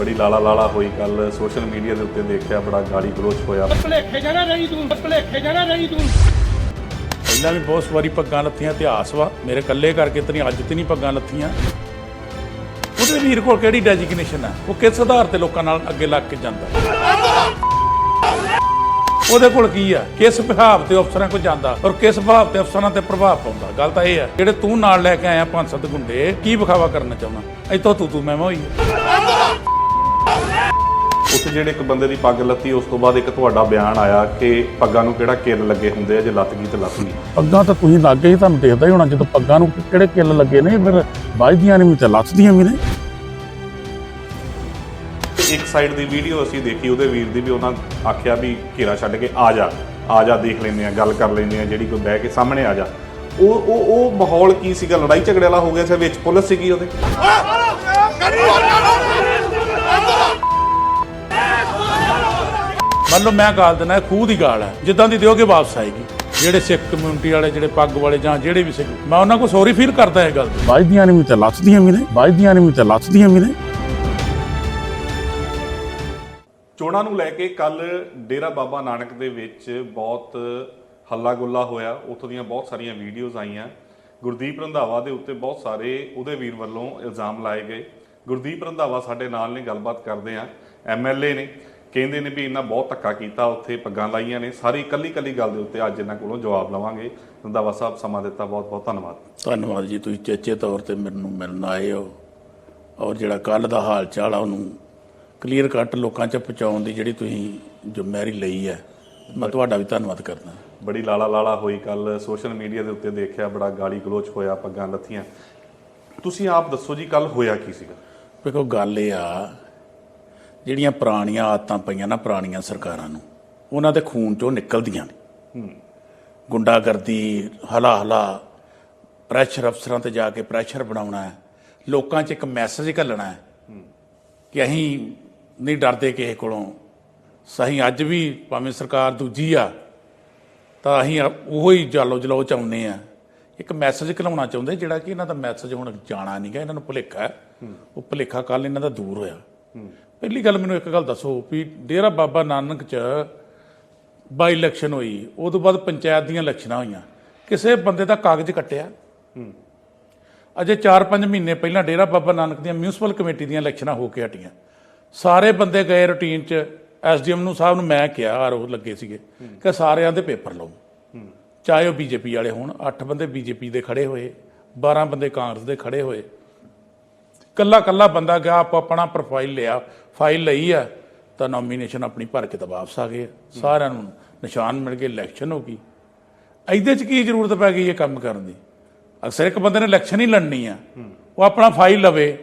ਬੜੀ ਲਾਲਾ ਲਾਲਾ ਹੋਈ ਕੱਲ। ਸੋਸ਼ਲ ਮੀਡੀਆ ਦੇ ਉੱਤੇ ਦੇਖਿਆ ਬੜਾ ਗਾਲੀ ਗਲੋਚ ਹੋਇਆ। ਭਲੇਖੇ ਜਾਣਾ ਰਹੀ ਤੂੰ ਭਲੇਖੇ ਜਾਣਾ ਰਹੀ ਤੂੰ। ਪਹਿਲਾਂ ਵੀ ਬਹੁਤ ਵਾਰੀ ਪੱਗਾਂ ਲੱਥੀਆਂ ਇਤਿਹਾਸ ਵਾ। ਮੇਰੇ ਕੱਲੇ ਕਰਕੇ ਤੇ ਨਹੀਂ ਅੱਜ ਤੇ ਨਹੀਂ ਪੱਗਾਂ ਲੱਥੀਆਂ ਉਹਦੇ ਵੀਰ ਕੋਲ ਕਿਹੜੀ ਡੈਜਿਗਨੇਸ਼ਨ ਹੈ ਉਹ ਕਿਸ ਆਧਾਰ ਤੇ ਲੋਕਾਂ ਨਾਲ ਅੱਗੇ ਲੱਗ ਕੇ ਜਾਂਦਾ? ਉਹਦੇ ਕੋਲ ਕੀ ਆ? ਕਿਸ ਵਿਭਾਗ ਤੇ ਅਫਸਰਾਂ ਕੋਲ ਜਾਂਦਾ? ਔਰ ਕਿਸ ਵਿਭਾਗ ਤੇ ਅਫਸਰਾਂ ਤੇ ਪ੍ਰਭਾਵ ਪਾਉਂਦਾ? ਗੱਲ ਤਾਂ ਇਹ ਆ ਜਿਹੜੇ ਤੂੰ ਨਾਲ ਲੈ ਕੇ ਆਇਆ ਪੰਜ ਸੱਤ ਗੁੰਡੇ ਕੀ ਵਿਖਾਵਾ ਕਰਨਾ ਚਾਹੁੰਦਾ? ਇੱਥੋਂ ਤੂੰ ਤੂੰ ਮੈਂ ਮੈਂ ਹੋਈ। ਉੱਥੇ ਜਿਹੜੇ ਇੱਕ ਬੰਦੇ ਦੀ ਪੱਗ ਲੱਤੀ ਉਸ ਤੋਂ ਬਾਅਦ ਇੱਕ ਤੁਹਾਡਾ ਬਿਆਨ ਆਇਆ ਕਿ ਪੱਗਾਂ ਨੂੰ ਕਿਹੜਾ ਕਿੱਲ ਲੱਗੇ ਹੁੰਦੇ ਆ ਜੇ ਲੱਤ ਗਈ ਤੇ ਲੱਤ ਗਈ। ਪੱਗਾਂ ਤਾਂ ਤੁਸੀਂ ਲੱਗ ਗਏ ਤੁਹਾਨੂੰ ਦੇਖਦਾ ਹੀ ਹੋਣਾ ਜਦੋਂ ਪੱਗਾਂ ਨੂੰ ਕਿਹੜੇ ਕਿੱਲ ਲੱਗੇ ਨੇ ਫਿਰ ਵੱਜਦੀਆਂ ਨੇ ਵੀ ਤੇ ਲੱਥਦੀਆਂ ਵੀ ਨੇ। ਇੱਕ ਸਾਈਡ ਦੀ ਵੀਡੀਓ ਅਸੀਂ ਦੇਖੀ ਉਹਦੇ ਵੀਰ ਦੀ ਵੀ ਉਹਨਾਂ ਆਖਿਆ ਵੀ ਘੇਰਾ ਛੱਡ ਕੇ ਆ ਜਾ ਆ ਜਾ ਦੇਖ ਲੈਂਦੇ ਆ ਗੱਲ ਕਰ ਲੈਂਦੇ ਆ ਜਿਹੜੀ ਕੋਈ ਬਹਿ ਕੇ ਸਾਹਮਣੇ ਆ ਜਾ। ਉਹ ਉਹ ਉਹ ਮਾਹੌਲ ਕੀ ਸੀਗਾ? ਲੜਾਈ ਝਗੜੇ ਵਾਲਾ ਹੋ ਗਿਆ ਸੀ ਵਿੱਚ ਪੁਲਿਸ ਸੀਗੀ ਉਹਦੇ? ਮੰਨ ਲਓ ਮੈਂ ਗਾਲ ਦਿੰਦਾ ਇਹ ਖੂਹ ਦੀ ਗਾਲ ਹੈ। ਜਿੱਦਾਂ ਦੀ ਦਿਓਗੇ ਵਾਪਸ ਆਏਗੀ। ਜਿਹੜੇ ਸਿੱਖ ਕਮਿਊਨਿਟੀ ਵਾਲੇ ਜਿਹੜੇ ਪੱਗ ਵਾਲੇ ਜਾਂ ਜਿਹੜੇ ਵੀ ਸਿੱਖ ਮੈਂ ਉਹਨਾਂ ਕੋਲ ਸੌਰੀ ਫੀਲ ਕਰਦਾ ਇਹ ਗੱਲ ਵੱਜਦੀਆਂ ਨੇ ਵੀ ਤੇ ਲੱਥਦੀਆਂ ਵੀ ਨੇ ਵੱਜਦੀਆਂ ਨੇ ਵੀ ਤੇ ਲੱਥਦੀਆਂ ਵੀ ਨੇ। ਚੋਣਾਂ ਨੂੰ ਲੈ ਕੇ ਕੱਲ ਡੇਰਾ ਬਾਬਾ ਨਾਨਕ ਦੇ ਵਿੱਚ ਬਹੁਤ ਹੱਲਾ ਗੁੱਲਾ ਹੋਇਆ। ਉੱਥੋਂ ਦੀਆਂ ਬਹੁਤ ਸਾਰੀਆਂ ਵੀਡੀਓਜ਼ ਆਈਆਂ। ਗੁਰਦੀਪ ਰੰਧਾਵਾ ਦੇ ਉੱਤੇ ਬਹੁਤ ਸਾਰੇ ਉਹਦੇ ਵੀਰ ਵੱਲੋਂ ਇਲਜ਼ਾਮ ਲਾਏ ਗਏ। ਗੁਰਦੀਪ ਰੰਧਾਵਾ ਸਾਡੇ ਨਾਲ ਨੇ ਗੱਲਬਾਤ ਕਰਦੇ ਆ। ਐਮਐਲਏ ਨੇ। ਕਹਿੰਦੇ ਨੇ ਵੀ ਇਹਨਾਂ ਬਹੁਤ ਧੱਕਾ ਕੀਤਾ ਉੱਥੇ ਪੱਗਾਂ ਲਾਈਆਂ ਨੇ। ਸਾਰੀ ਕੱਲੀ ਕੱਲੀ ਗੱਲ ਦੇ ਉੱਤੇ ਅੱਜ ਇਹਨਾਂ ਕੋਲੋਂ ਜਵਾਬ ਲਵਾਂਗੇ। ਰੰਧਾਵਾ ਸਾਹਿਬ ਸਮਾਂ ਦਿੱਤਾ ਬਹੁਤ ਬਹੁਤ ਧੰਨਵਾਦ। ਧੰਨਵਾਦ ਜੀ ਤੁਸੀਂ ਚੇਚੇ ਤੌਰ ਤੇ ਮੈਨੂੰ ਮਿਲਣ ਆਏ ਹੋ। ਔਰ ਜਿਹੜਾ ਕੱਲ ਦਾ ਹਾਲ ਚਾਲ ਆ ਉਹਨੂੰ ਕਲੀਅਰ ਕੱਟ ਲੋਕਾਂ 'ਚ ਪਹੁੰਚਾਉਣ ਦੀ ਜਿਹੜੀ ਤੁਸੀਂ ਜ਼ਿੰਮੇਵਾਰੀ ਲਈ ਹੈ ਮੈਂ ਤੁਹਾਡਾ ਵੀ ਧੰਨਵਾਦ ਕਰਦਾ। ਬੜੀ ਲਾਲਾ ਲਾਲਾ ਹੋਈ ਕੱਲ ਸੋਸ਼ਲ ਮੀਡੀਆ ਦੇ ਉੱਤੇ ਦੇਖਿਆ ਬੜਾ ਗਾਲੀ ਗਲੋਚ ਹੋਇਆ ਪੱਗਾਂ ਲੱਥੀਆਂ। ਤੁਸੀਂ ਆਪ ਦੱਸੋ ਜੀ ਕੱਲ ਹੋਇਆ ਕੀ ਸੀਗਾ? ਵੇਖੋ ਗੱਲ ਇਹ ਆ ਜਿਹੜੀਆਂ ਪੁਰਾਣੀਆਂ ਆਦਤਾਂ ਪਈਆਂ ਨਾ ਪੁਰਾਣੀਆਂ ਸਰਕਾਰਾਂ ਨੂੰ, ਉਹਨਾਂ ਦੇ ਖੂਨ ਚੋਂ ਨਿਕਲਦੀਆਂ ਨੇ। ਗੁੰਡਾਗਰਦੀ ਹਲਾ ਹਲਾ ਪ੍ਰੈਸ਼ਰ ਅਫਸਰਾਂ ਤੇ ਜਾ ਕੇ ਪ੍ਰੈਸ਼ਰ ਬਣਾਉਣਾ ਹੈ, ਲੋਕਾਂ 'ਚ ਇੱਕ ਮੈਸੇਜ ਘੱਲਣਾ ਹੈ ਕਿ ਅਸੀਂ ਨਹੀਂ ਡਰਦੇ ਕਿਸੇ ਕੋਲੋਂ। ਸਹੀ ਅੱਜ ਵੀ ਭਾਵੇਂ ਸਰਕਾਰ ਦੂਜੀ ਆ, ਤਾਂ ਅਸੀਂ ਉਹੋ ਹੀ ਜਾਲੋ ਜਲੋ ਚਾਹੁੰਦੇ ਆ ਇੱਕ ਮੈਸੇਜ ਘਲਾਉਣਾ ਚਾਹੁੰਦੇ, ਜਿਹੜਾ ਕਿ ਇਹਨਾਂ ਦਾ ਮੈਸੇਜ ਹੁਣ ਜਾਣਾ ਨਹੀਂਗਾ ਇਹਨਾਂ ਨੂੰ ਭੁਲੇਖਾ ਉਹ ਭੁਲੇਖਾ ਕੱਲ ਇਹਨਾਂ ਦਾ ਦੂਰ ਹੋਇਆ। ਪਹਿਲੀ ਗੱਲ ਮੈਨੂੰ ਇੱਕ ਗੱਲ ਦੱਸੋ ਵੀ ਡੇਰਾ ਬਾਬਾ ਨਾਨਕ ਚ ਬਾਈ ਇਲੈਕਸ਼ਨ ਹੋਈ ਉਸ ਤੋਂ ਬਾਅਦ ਪੰਚਾਇਤ ਦੀਆਂ ਇਲੈਕਸ਼ਨਾਂ ਹੋਈਆਂ। ਕਿਸੇ ਬੰਦੇ ਦਾ ਕਾਗਜ਼ ਕੱਟਿਆ? ਅਜੇ 4-5 ਮਹੀਨੇ ਪਹਿਲਾਂ ਡੇਰਾ ਬਾਬਾ ਨਾਨਕ ਦੀਆਂ ਮਿਊਨਿਸਪਲ ਕਮੇਟੀ ਦੀਆਂ ਇਲੈਕਸ਼ਨਾਂ ਹੋ ਕੇ ਹਟੀਆਂ। ਸਾਰੇ ਬੰਦੇ ਗਏ ਰੁਟੀਨ 'ਚ ਐਸਡੀਐਮ ਨੂੰ ਸਾਹਿਬ ਨੂੰ ਮੈਂ ਕਿਹਾ ਆਰ ਉਹ ਲੱਗੇ ਸੀਗੇ ਕਿ ਸਾਰਿਆਂ ਦੇ ਪੇਪਰ ਲਓ। ਚਾਹੇ ਉਹ ਬੀਜੇਪੀ ਵਾਲੇ ਹੋਣ 8 ਬੰਦੇ ਬੀਜੇਪੀ ਦੇ ਖੜੇ ਹੋਏ 12 ਬੰਦੇ ਕਾਂਗਰਸ ਦੇ ਖੜੇ ਹੋਏ ਕੱਲਾ ਕੱਲਾ ਬੰਦਾ ਗਿਆ, ਆਪ ਆਪਣਾ ਪ੍ਰੋਫਾਈਲ ਲਿਆ ਫਾਈਲ ਲਈ ਆ, ਤਾਂ ਨੋਮੀਨੇਸ਼ਨ ਆਪਣੀ ਭਰ ਕੇ ਤਾਂ ਵਾਪਸ ਆ ਗਏ ਸਾਰਿਆਂ ਨੂੰ ਨਿਸ਼ਾਨ ਮਿਲ ਕੇ ਇਲੈਕਸ਼ਨ ਹੋ ਗਈ। ਇਹਦੇ 'ਚ ਕੀ ਜ਼ਰੂਰਤ ਪੈ ਗਈ ਇਹ ਕੰਮ ਕਰਨ ਦੀ? ਅਕਸਰ ਇੱਕ ਬੰਦੇ ਨੇ ਇਲੈਕਸ਼ਨ ਹੀ ਲੜਨੀ ਆ, ਉਹ ਆਪਣਾ ਫਾਈਲ ਲਵੇ,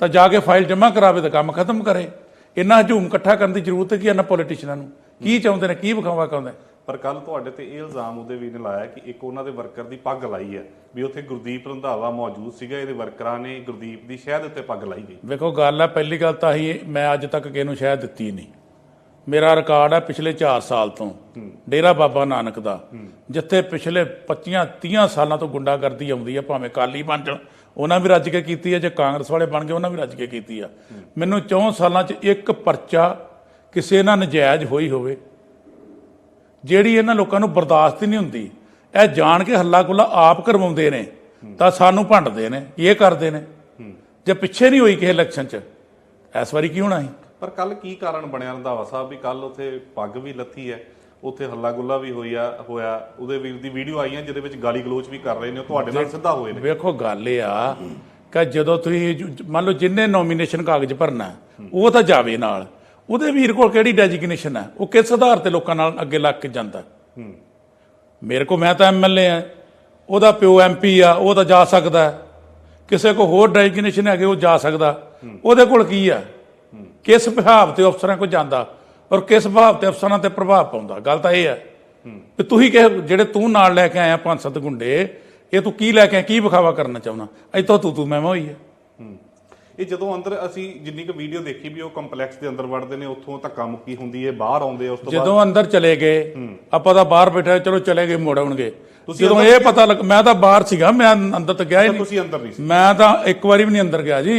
ਤਾਂ ਜਾ ਕੇ ਫਾਈਲ ਜਮ੍ਹਾਂ ਕਰਾਵੇ ਤਾਂ ਕੰਮ ਖਤਮ ਕਰੇ। ਇੰਨਾ ਹਜੂਮ ਇਕੱਠਾ ਕਰਨ ਦੀ ਜ਼ਰੂਰਤ ਕੀ ਹੈ ਨਾ ਪੋਲੀਟੀਸ਼ੀਅਨਾਂ ਨੂੰ? ਕੀ ਚਾਹੁੰਦੇ ਨੇ, ਕੀ ਵਿਖਾਵਾ ਚਾਹੁੰਦੇ ਪਰ ਕੱਲ ਤੁਹਾਡੇ ਤੇ ਇਹ ਇਲਜ਼ਾਮ ਉਹਦੇ ਵੀ ਨੇ ਲਾਇਆ ਕਿ ਇੱਕ ਉਹਨਾਂ ਦੇ ਵਰਕਰ ਦੀ ਪੱਗ ਲਾਈ ਹੈ ਵੀ ਉੱਥੇ ਗੁਰਦੀਪ ਰੰਧਾਵਾ ਮੌਜੂਦ ਸੀਗਾ ਇਹਦੇ ਵਰਕਰਾਂ ਨੇ ਗੁਰਦੀਪ ਦੀ ਸ਼ਹਿਦ ਉੱਤੇ ਪੱਗ ਲਾਈ ਗਈ। ਵੇਖੋ ਗੱਲ ਆ ਪਹਿਲੀ ਗੱਲ ਤਾਂ ਹੀ ਮੈਂ ਅੱਜ ਤੱਕ ਕਿਸੇ ਨੂੰ ਸ਼ਾਇਦ ਦਿੱਤੀ ਨਹੀਂ। ਮੇਰਾ ਰਿਕਾਰਡ ਹੈ ਪਿਛਲੇ 4 ਸਾਲ ਤੋਂ ਡੇਰਾ ਬਾਬਾ ਨਾਨਕ ਦਾ ਜਿੱਥੇ ਪਿਛਲੇ 25 30 ਸਾਲਾਂ ਤੋਂ ਗੁੰਡਾਗਰਦੀ ਆਉਂਦੀ ਆ ਭਾਵੇਂ ਕਾਲੀ ਬਣ ਜਾਣ ਉਹਨਾਂ ਵੀ ਰੱਜ ਕੇ ਕੀਤੀ ਹੈ ਜੇ ਕਾਂਗਰਸ ਵਾਲੇ ਬਣ ਗਏ ਉਹਨਾਂ ਵੀ ਰੱਜ ਕੇ ਕੀਤੀ ਆ। ਮੈਨੂੰ 4 ਸਾਲਾਂ 'ਚ ਇੱਕ ਪਰਚਾ ਕਿਸੇ ਨਾਲ ਨਜਾਇਜ਼ ਹੋਈ ਹੋਵੇ ਜਿਹੜੀ ਇਹਨਾਂ ਲੋਕਾਂ ਨੂੰ ਬਰਦਾਸ਼ਤ ਹੀ ਨਹੀਂ ਹੁੰਦੀ ਇਹ ਜਾਣ ਕੇ ਹੱਲਾ ਗੁੱਲਾ ਆਪ ਕਰਵਾਉਂਦੇ ਨੇ ਤਾਂ ਸਾਨੂੰ ਭੰਡਦੇ ਨੇ ਇਹ ਕਰਦੇ ਨੇ। ਜੇ ਪਿੱਛੇ ਨਹੀਂ ਹੋਈ ਕਿਸੇ ਇਲੈਕਸ਼ਨ 'ਚ ਇਸ ਵਾਰੀ ਕੀ ਹੋਣਾ ਸੀ? ਪਰ ਕੱਲ ਕੀ ਕਾਰਨ ਬਣਿਆ ਰੰਧਾਵਾ ਸਾਹਿਬ ਵੀ? ਕੱਲ ਉੱਥੇ ਪੱਗ ਵੀ ਲੱਥੀ ਹੈ ਉੱਥੇ ਹੱਲਾ ਗੁੱਲਾ ਵੀ ਹੋਇਆ ਹੋਇਆ। ਉਹਦੇ ਵੀਰ ਦੀ ਵੀਡੀਓ ਆਈਆਂ ਜਿਹਦੇ ਵਿੱਚ ਗਾਲੀ ਗਲੋਚ ਵੀ ਕਰ ਰਹੇ ਨੇ ਉਹ ਤੁਹਾਡੇ ਨਾਲ ਸਿੱਧਾ ਹੋਏ ਨੇ। ਵੇਖੋ ਗੱਲ ਇਹ ਆ ਕਿ ਜਦੋਂ ਤੁਸੀਂ ਮੰਨ ਲਓ ਜਿੰਨੇ ਨੋਮੀਨੇਸ਼ਨ ਕਾਗਜ਼ ਭਰਨਾ ਉਹ ਤਾਂ ਜਾਵੇ ਨਾਲ। ਉਹਦੇ ਵੀਰ ਕੋਲ ਕਿਹੜੀ ਡੈਜਿਗਨੇਸ਼ਨ ਹੈ? ਉਹ ਕਿਸ ਆਧਾਰ ਤੇ ਲੋਕਾਂ ਨਾਲ ਅੱਗੇ ਲੱਗ ਕੇ ਜਾਂਦਾ? ਮੇਰੇ ਕੋ ਮੈਂ ਤਾਂ ਐਮਐਲਏ ਆ ਉਹਦਾ ਪਿਓ ਐਮਪੀ ਆ ਉਹ ਤਾਂ ਜਾ ਸਕਦਾ। ਕਿਸੇ ਕੋ ਹੋਰ ਡੈਜਿਗਨੇਸ਼ਨ ਹੈਗੇ ਉਹ ਜਾ ਸਕਦਾ। ਉਹਦੇ ਕੋਲ ਕੀ ਆ? ਕਿਸ ਵਿਭਾਗ ਤੇ ਅਫਸਰਾਂ ਕੋ ਜਾਂਦਾ ਔਰ ਕਿਸ ਵਿਭਾਗ ਤੇ ਅਫਸਰਾਂ ਤੇ ਪ੍ਰਭਾਵ ਪਾਉਂਦਾ? ਗੱਲ ਤਾਂ ਇਹ ਹੈ ਤੇ ਤੁਸੀਂ ਕਿ ਜਿਹੜੇ ਤੂੰ ਨਾਲ ਲੈ ਕੇ ਆਇਆ ਪੰਜ ਸੱਤ ਗੁੰਡੇ ਇਹ ਤੂੰ ਕੀ ਲੈ ਕੇ ਆਇਆ ਕੀ ਵਿਖਾਵਾ ਕਰਨਾ ਚਾਹੁੰਦਾ? ਇੱਥੋਂ ਤੂੰ ਤੂੰ ਮੈਂ ਮੈਂ ਹੋਈ ਹੈ ਇਹ ਜਦੋਂ ਅੰਦਰ ਅਸੀਂ ਜਿੰਨੀ ਕੁ ਵੀਡੀਓ ਦੇਖੀ ਵੀ ਉਹ ਕੰਪਲੈਕਸ ਦੇ ਅੰਦਰ ਵੜਦੇ ਨੇ ਉੱਥੋਂ ਧੱਕਾ ਮੁੱਕੀ ਹੁੰਦੀ ਹੈ ਬਾਹਰ ਆਉਂਦੇ ਉਸ ਤੋਂ ਬਾਅਦ ਜਦੋਂ ਅੰਦਰ ਚਲੇ ਗਏ ਆਪਾਂ ਤਾਂ ਬਾਹਰ ਬੈਠੇ ਚਲੋ ਚਲੇ ਗਏ ਮੋੜ ਆਉਣਗੇ। ਜਦੋਂ ਇਹ ਪਤਾ ਲੱਗ ਮੈਂ ਤਾਂ ਬਾਹਰ ਸੀਗਾ ਮੈਂ ਅੰਦਰ ਤਾਂ ਗਿਆ ਹੀ ਨਹੀਂ ਤੁਸੀਂ ਅੰਦਰ ਨਹੀਂ ਸੀ। ਮੈਂ ਤਾਂ ਇੱਕ ਵਾਰੀ ਵੀ ਨਹੀਂ ਅੰਦਰ ਗਿਆ ਜੀ।